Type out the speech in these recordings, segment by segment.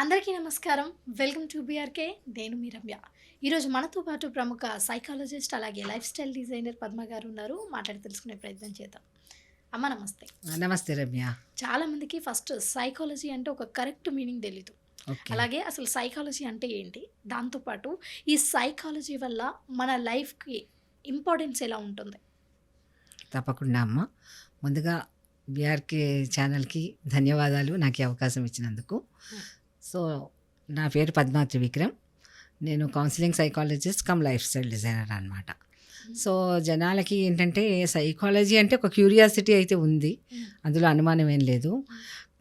అందరికీ నమస్కారం. Welcome to BRK నేను మీ రమ్య. ఈరోజు మనతో పాటు ప్రముఖ సైకాలజిస్ట్ అలాగే లైఫ్ స్టైల్ డిజైనర్ పద్మ గారు ఉన్నారు. మాట్లాడి తెలుసుకునే ప్రయత్నం చేద్దాం. అమ్మ నమస్తే. నమస్తే రమ్య. చాలా మందికి ఫస్ట్ సైకాలజీ అంటే ఒక కరెక్ట్ మీనింగ్ తెలీదు. అలాగే అసలు సైకాలజీ అంటే ఏంటి? దాంతోపాటు ఈ సైకాలజీ వల్ల మన లైఫ్కి ఇంపార్టెన్స్ ఎలా ఉంటుంది? తప్పకుండా అమ్మ. ముందుగా బీఆర్కే ఛానల్కి ధన్యవాదాలు. నాకు అవకాశం ఇచ్చినందుకు. సో నా పేరు పద్మా త్రివిక్రమ్. నేను counselling psychologist cum lifestyle designer అనమాట సో జనాలకి ఏంటంటే సైకాలజీ అంటే ఒక క్యూరియాసిటీ అయితే ఉంది. అందులో అనుమానం ఏం లేదు.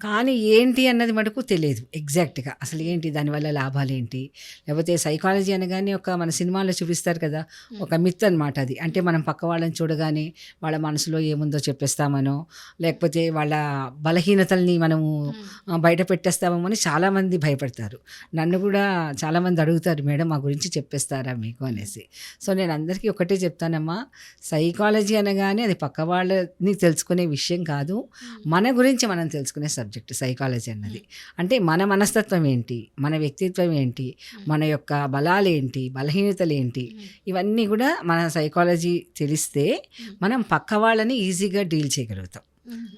కానీ ఏంటి అన్నది మటుకు తెలియదు ఎగ్జాక్ట్గా అసలు ఏంటి దానివల్ల లాభాలు ఏంటి లేకపోతే సైకాలజీ అనగానే ఒక మన సినిమాలో చూపిస్తారు కదా ఒక మిత్ అనమాట అది. అంటే మనం పక్క వాళ్ళని చూడగానే వాళ్ళ మనసులో ఏముందో చెప్పేస్తామనో లేకపోతే వాళ్ళ బలహీనతల్ని మనము బయట పెట్టేస్తామో అని చాలామంది భయపడతారు. నన్ను కూడా చాలామంది అడుగుతారు మేడం మా గురించి చెప్పేస్తారా మీకు? అనేసి. సో నేను అందరికీ ఒకటే చెప్తానమ్మా సైకాలజీ అనగానే అది పక్క వాళ్ళని తెలుసుకునే విషయం కాదు మన గురించి మనం తెలుసుకునే సబ్జెక్ట్ సైకాలజీ అన్నది. అంటే మన మనస్తత్వం ఏంటి? మన వ్యక్తిత్వం ఏంటి? మన యొక్క బలాలు ఏంటి బలహీనతలు ఏంటి ఇవన్నీ కూడా మన సైకాలజీ తెలిస్తే మనం పక్క వాళ్ళని ఈజీగా డీల్ చేయగలుగుతాం.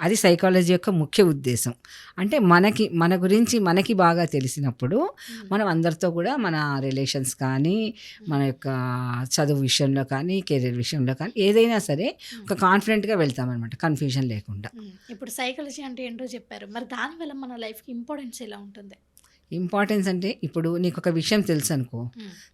అది సైకాలజీ యొక్క ముఖ్య ఉద్దేశం. అంటే మనకి మన గురించి మనకి బాగా తెలిసినప్పుడు మనం అందరితో కూడా మన రిలేషన్స్ కానీ మన యొక్క చదువు విషయంలో కానీ కెరీర్ విషయంలో కానీ ఏదైనా సరే ఒక కాన్ఫిడెంట్గా వెళ్తామన్నమాట కన్ఫ్యూజన్ లేకుండా. ఇప్పుడు సైకాలజీ అంటే ఏంటో చెప్పారు. మరి దానివల్ల మన లైఫ్కి ఇంపార్టెన్స్ ఎలా ఉంటుంది? ఇంపార్టెన్స్ అంటే ఇప్పుడు నీకు ఒక విషయం తెలుసు అనుకో.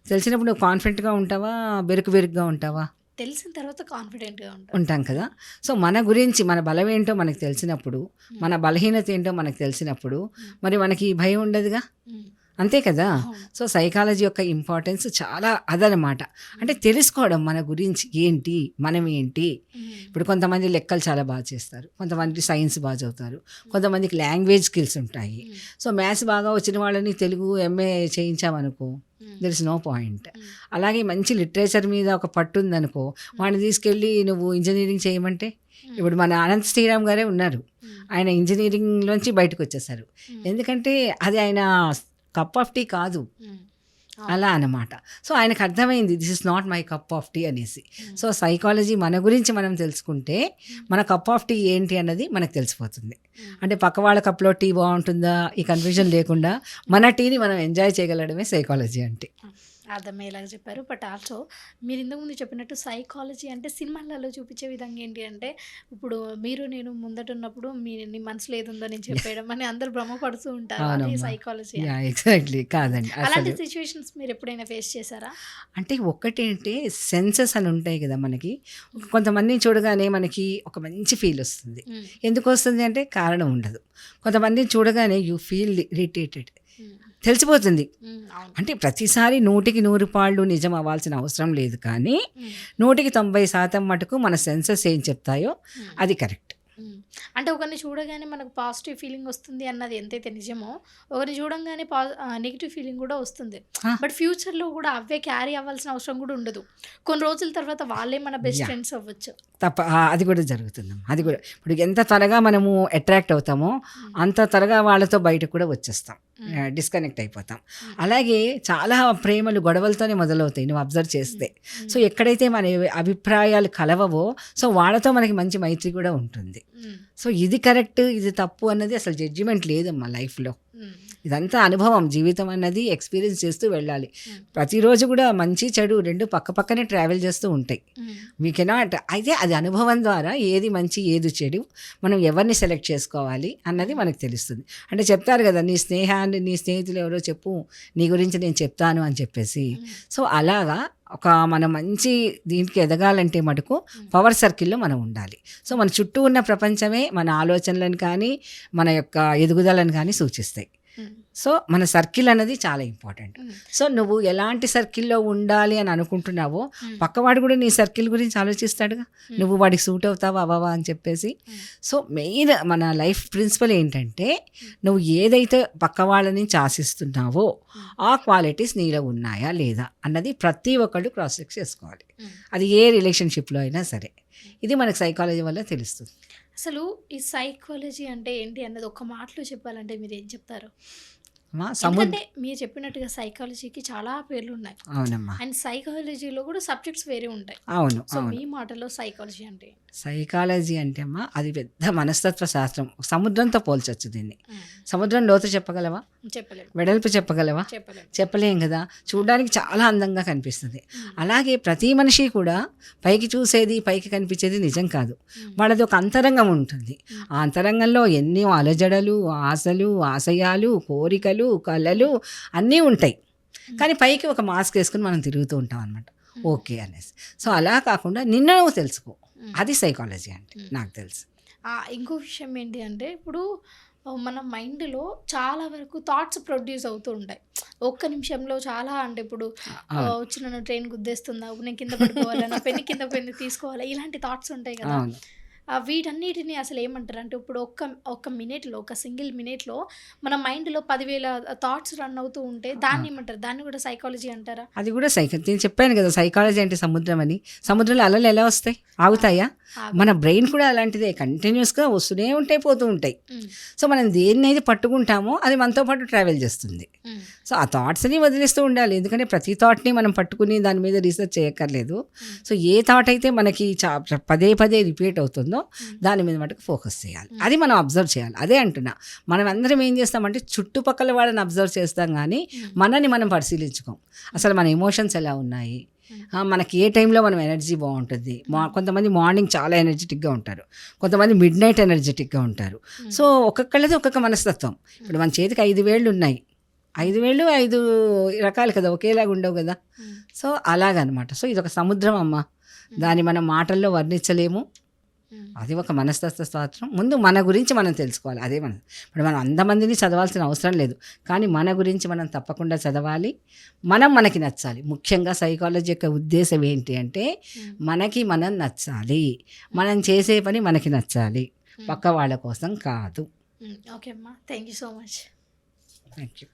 తెలిసినప్పుడు నువ్వు కాన్ఫిడెంట్గా ఉంటావా బెరుకు బెరుకుగా ఉంటావా? తెలిసిన తర్వాత కాన్ఫిడెంట్గా ఉంటాం ఉంటాం కదా. సో మన గురించి మన బలం ఏంటో మనకు తెలిసినప్పుడు మన బలహీనత ఏంటో మనకు తెలిసినప్పుడు మరి మనకి ఈ భయం ఉండదుగా. అంతే కదా. సో సైకాలజీ యొక్క ఇంపార్టెన్స్ చాలా అదనమాట. అంటే తెలుసుకోవడం మన గురించి ఏంటి మనం ఏంటి. ఇప్పుడు కొంతమంది లెక్కలు చాలా బాగా చేస్తారు. కొంతమంది సైన్స్ బాగా చదువుతారు. కొంతమందికి లాంగ్వేజ్ స్కిల్స్ ఉంటాయి. సో మ్యాథ్స్ బాగా వచ్చిన వాళ్ళని Telugu MA చేయించామనుకో. There is no point. అలాగే మంచి లిటరేచర్ మీద ఒక పట్టు ఉందనుకో వాడిని తీసుకెళ్ళి నువ్వు ఇంజనీరింగ్ చేయమంటే ఇప్పుడు మన అనంత్ శ్రీరామ్ గారే ఉన్నారు మ్మ్. ఆయన ఇంజనీరింగ్లోంచి బయటకు వచ్చేసారు. ఎందుకంటే అది ఆయన కప్ ఆఫ్ టీ కాదు. అలా అన్నమాట. సో ఆయనకు అర్థమైంది this is not my cup of tea అనేసి. సో సైకాలజీ మన గురించి మనం తెలుసుకుంటే మన కప్ ఆఫ్ టీ ఏంటి అన్నది మనకు తెలిసిపోతుంది. అంటే పక్క వాళ్ళ కప్లో టీ బాగుంటుందా? ఈ కన్ఫ్యూజన్ లేకుండా మన టీని మనం ఎంజాయ్ చేయగలడమే సైకాలజీ అంటే. అర్థమయ్యేలాగా చెప్పారు. బట్ ఆల్సో మీరు ఇంతకుముందు చెప్పినట్టు సైకాలజీ అంటే సినిమాలలో చూపించే విధంగా ఏంటి అంటే ఇప్పుడు మీరు నేను ముందట ఉన్నప్పుడు మీ నీ మనసులో ఏది ఉందో నేను చెప్పేయడం అని అందరు భ్రమపడుతూ ఉంటారు. అది. సైకాలజీ. ఎగ్జాక్ట్లీ. కాదండి. అలాంటి సిచ్యువేషన్స్ మీరు ఎప్పుడైనా ఫేస్ చేశారా? అంటే ఒక్కటేంటే సెన్సెస్ అని ఉంటాయి కదా మనకి. కొంతమందిని చూడగానే మనకి ఒక మంచి ఫీల్ వస్తుంది. ఎందుకు వస్తుంది అంటే కారణం ఉండదు. కొంతమందిని చూడగానే యూ ఫీల్ ఇరిటేటెడ్. తెలిసిపోతుంది అంటే ప్రతిసారి నూటికి నూరు పాళ్ళు నిజం అవ్వాల్సిన అవసరం లేదు కానీ. నూటికి తొంభై శాతం మటుకు మన సెన్సెస్ ఏం చెప్తాయో. అది కరెక్ట్. అంటే ఒకరిని చూడగానే మనకు పాజిటివ్ ఫీలింగ్ వస్తుంది అన్నది ఎంతైతే నిజమో ఒకరిని చూడంగానే నెగిటివ్ ఫీలింగ్ కూడా వస్తుంది. బట్ ఫ్యూచర్లో కూడా అవే క్యారీ అవ్వాల్సిన అవసరం కూడా ఉండదు కొన్ని రోజుల తర్వాత వాళ్ళే మన బెస్ట్. ఫ్రెండ్స్ అవ్వచ్చు తప్ప అది కూడా జరుగుతుందమ్మా అది కూడా ఇప్పుడు ఎంత త్వరగా మనము అట్రాక్ట్ అవుతామో అంత త్వరగా వాళ్ళతో బయటకు కూడా వచ్చేస్తాం. డిస్కనెక్ట్ అయిపోతాం. అలాగే చాలా ప్రేమలు గొడవలతోనే మొదలవుతాయి నువ్వు అబ్జర్వ్ చేస్తే. సో ఎక్కడైతే మన అభిప్రాయాలు కలవవో సో వాళ్ళతో మనకి మంచి మైత్రి కూడా ఉంటుంది. సో ఇది కరెక్ట్ ఇది తప్పు అన్నది అసలు జడ్జిమెంట్ లేదమ్మా లైఫ్లో మ్మ్. ఇదంతా అనుభవం జీవితం అన్నది ఎక్స్పీరియన్స్ చేస్తూ వెళ్ళాలి మ్మ్. ప్రతిరోజు కూడా మంచి చెడు రెండు పక్క పక్కనే ట్రావెల్ చేస్తూ ఉంటాయి. వీ కెనాట్ అయితే అది అనుభవం ద్వారా ఏది మంచి ఏది చెడు మనం ఎవరిని సెలెక్ట్ చేసుకోవాలి అన్నది మనకు తెలుస్తుంది అంటే చెప్తారు కదా నీ స్నేహాన్ని నీ స్నేహితులు ఎవరో చెప్పు నీ గురించి నేను చెప్తాను అని చెప్పేసి. సో అలాగా ఒక మనం మంచి దీనికి ఎదగాలంటే మటుకు పవర్ సర్కిల్లో మనం ఉండాలి సో మన చుట్టూ ఉన్న ప్రపంచమే మన ఆలోచనలను కానీ మన యొక్క ఎదుగుదలను కానీ సూచిస్తాయి. సో మన సర్కిల్ అన్నది చాలా ఇంపార్టెంట్. సో నువ్వు ఎలాంటి సర్కిల్లో ఉండాలి అని అనుకుంటున్నావో. పక్కవాడు కూడా నీ సర్కిల్ గురించి ఆలోచిస్తాడుగా నువ్వు వాడికి సూట్ అవుతావా అవ్వవా అని చెప్పేసి. సో మెయిన్ మన లైఫ్ ప్రిన్సిపల్ ఏంటంటే నువ్వు ఏదైతే పక్క వాళ్ళ నుంచి ఆశిస్తున్నావో ఆ క్వాలిటీస్ నీలో ఉన్నాయా లేదా అన్నది ప్రతి ఒక్కళ్ళు క్రాస్ చెక్ చేసుకోవాలి. అది ఏ రిలేషన్షిప్లో అయినా సరే ఇది మనకు సైకాలజీ వల్ల తెలుస్తుంది అసలు ఈ సైకాలజీ అంటే ఏంటి అన్నది ఒక మాటలో చెప్పాలంటే మీరు ఏం చెప్తారు? ఎందుకంటే మీరు చెప్పినట్టుగా సైకాలజీకి చాలా పేర్లు ఉన్నాయి. అవునమ్మా. అండ్ సైకాలజీలో కూడా సబ్జెక్ట్స్ వేరే ఉంటాయి. అవును సో మీ మాటలో సైకాలజీ అంటే? సైకాలజీ అంటే అమ్మా అది పెద్ద మనస్తత్వ శాస్త్రం సముద్రంతో పోల్చొచ్చు దీన్ని. సముద్రం లోతు చెప్పగలవా? వెడల్పు చెప్పగలవా? చెప్పలేం కదా. చూడడానికి చాలా అందంగా కనిపిస్తుంది. అలాగే ప్రతి మనిషి కూడా పైకి చూసేది పైకి కనిపించేది నిజం కాదు. వాళ్ళది ఒక అంతరంగం ఉంటుంది. ఆ అంతరంగంలో ఎన్ని అలజడలు ఆశలు ఆశయాలు కోరికలు కళలు అన్నీ ఉంటాయి. కానీ పైకి ఒక మాస్క్ వేసుకుని మనం తిరుగుతూ ఉంటాం అనమాట ఓకే అనేసి. సో అలా కాకుండా నిన్న నువ్వు తెలుసుకో. అది సైకాలజీ అంటే. నాకు తెలుసు. ఆ, ఇంకో విషయం ఏంటి అంటే ఇప్పుడు మన మైండ్లో చాలా వరకు థాట్స్ ప్రొడ్యూస్ అవుతూ ఉంటాయి. ఒక్క నిమిషంలో చాలా అంటే ఇప్పుడు ఆ, అవును వచ్చి నన్ను ట్రైన్ గుద్దేస్తుందా? నేను కింద పడిపోవాలా నా పెన్ను కింద పెన్ను తీసుకోవాలా? ఇలాంటి థాట్స్ ఉంటాయి కదా. వీటన్నిటిని అసలు ఏమంటారు? అంటే ఇప్పుడు ఒక్క ఒక్క మినిట్లో ఒక సింగిల్ మినిట్లో మన మైండ్లో పదివేల థాట్స్ రన్ అవుతూ ఉంటే దాన్ని ఏమంటారు? దాన్ని కూడా సైకాలజీ అంటారా? అది కూడా సైక నేను చెప్పాను కదా సైకాలజీ అంటే సముద్రం అని. సముద్రంలో అలలు ఎలా వస్తాయి? ఆగుతాయా? ఆగు. మన బ్రెయిన్ కూడా అలాంటిదే కంటిన్యూస్గా వస్తూనే ఉంటాయి పోతూ ఉంటాయి. సో మనం దేన్నైతే పట్టుకుంటామో అది మనతో పాటు ట్రావెల్ చేస్తుంది. సో ఆ థాట్స్ని వదిలేస్తూ ఉండాలి. ఎందుకంటే ప్రతి థాట్ని మనం పట్టుకుని దాని మీద రీసెర్చ్ చేయక్కర్లేదు. సో ఏ థాట్ అయితే మనకి చా పదే పదే రిపీట్ అవుతుందో దాని మీద మటుకు ఫోకస్ చేయాలి. అది మనం అబ్జర్వ్ చేయాలి. అదే అంటున్నా. మనం అందరం ఏం చేస్తామంటే చుట్టుపక్కల వాళ్ళని అబ్జర్వ్ చేస్తాం కానీ మనని మనం పరిశీలించుకోం. అసలు మన ఎమోషన్స్ ఎలా ఉన్నాయి? మనకి ఏ టైంలో మనం ఎనర్జీ బాగుంటుంది? మా కొంతమంది మార్నింగ్ చాలా ఎనర్జెటిక్గా ఉంటారు. కొంతమంది మిడ్ నైట్ ఎనర్జెటిక్గా ఉంటారు. సో ఒక్కొక్కళ్ళది ఒక్కొక్క మనస్తత్వం. ఇప్పుడు మన చేతికి ఐదు వేళ్ళు ఉన్నాయి. ఐదు వేళ్ళు ఐదు రకాలు కదా ఒకేలాగా ఉండవు కదా. సో అలాగనమాట. సో ఇది ఒక సముద్రం అమ్మ. దాన్ని మనం మాటల్లో వర్ణించలేము. అది ఒక మనస్తత్వ శాస్త్రం ముందు మన గురించి మనం తెలుసుకోవాలి. అదే మనం ఇప్పుడు మనం అంతమందిని చదవాల్సిన అవసరం లేదు. కానీ మన గురించి మనం తప్పకుండా చదవాలి. మనం మనకి నచ్చాలి. ముఖ్యంగా సైకాలజీ యొక్క ఉద్దేశం ఏంటి అంటే మనకి మనం నచ్చాలి. మనం చేసే పని మనకి నచ్చాలి. పక్క వాళ్ళ కోసం కాదు. ఓకే అమ్మా. Thank you so much thank you